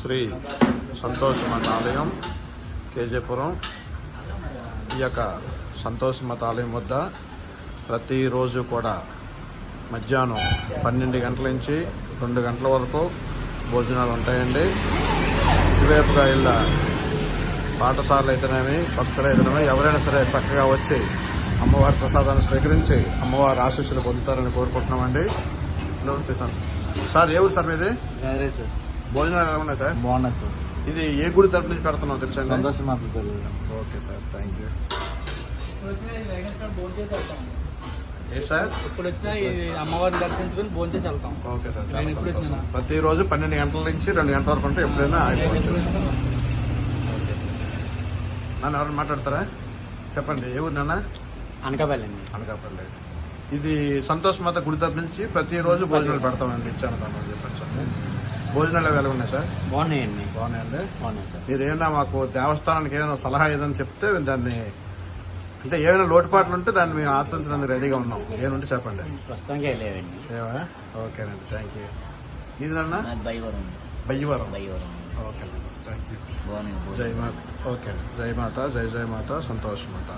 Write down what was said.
శ్రీ సంతోషమత ఆలయం కేజీపురం. ఈ యొక్క సంతోషమత ఆలయం వద్ద ప్రతిరోజు కూడా మధ్యాహ్నం పన్నెండు గంటల నుంచి రెండు గంటల వరకు భోజనాలు ఉంటాయండి. ఇటువైపుగా ఇలా పాఠశాలలు అయితేనేమి భక్తులు అయితేనేమి ఎవరైనా సరే చక్కగా వచ్చి అమ్మవారి ప్రసాదాన్ని స్వీకరించి అమ్మవారి ఆశీస్సులు పొందుతారని కోరుకుంటున్నామండి. సార్. ఏ ఊరు సార్ మీది? సార్ భోజనాలు ఎలా ఉన్నాయి సార్? బాగున్నా సార్. ఇది ఏ గుడి తరపు నుంచి పెడుతున్నాం తెలుసా సంతోషం ఓకే సార్ థ్యాంక్ యూ. ఇప్పుడు వచ్చినా అమ్మవారిని దర్శించుకుని భోజనం వెళ్తాం. ఓకే సార్ నేను ఎప్పుడు వచ్చినా. ప్రతిరోజు పన్నెండు గంటల నుంచి రెండు గంటల వరకు ఉంటే ఎప్పుడైనా నన్ను ఎవరైనా మాట్లాడతారా? చెప్పండి ఏ ఊరు నాన్న? అనకాపల్లి. అండి అనకాపల్లి. ఇది సంతోష్ మాత గుడి తరపు నుంచి ప్రతిరోజు భోజనాలు పెడతామండి ఇచ్చాను చెప్పండి భోజనాలు ఎలా ఉన్నాయి సార్? బాగున్నాయండి బాగున్నాయండి బాగున్నాయి సార్. మీరు ఏమైనా మాకు దేవస్థానానికి ఏమైనా సలహా ఏదైనా చెప్తే దాన్ని అంటే ఏమైనా లోటుపాట్లు ఉంటే దాన్ని మేము ఆశ్రయించడానికి రెడీగా ఉన్నాం. ఏమంటే చెప్పండి. ప్రస్తుతానికి వెళ్ళేవండి ఏవా ఓకేనండి. Thank you. ఇదన్నా Baivaram. Bayyavaram Baivaram. Okay thank you. జై మాత. ఓకే జై మాత జై జై మాత సంతోష్ మాత.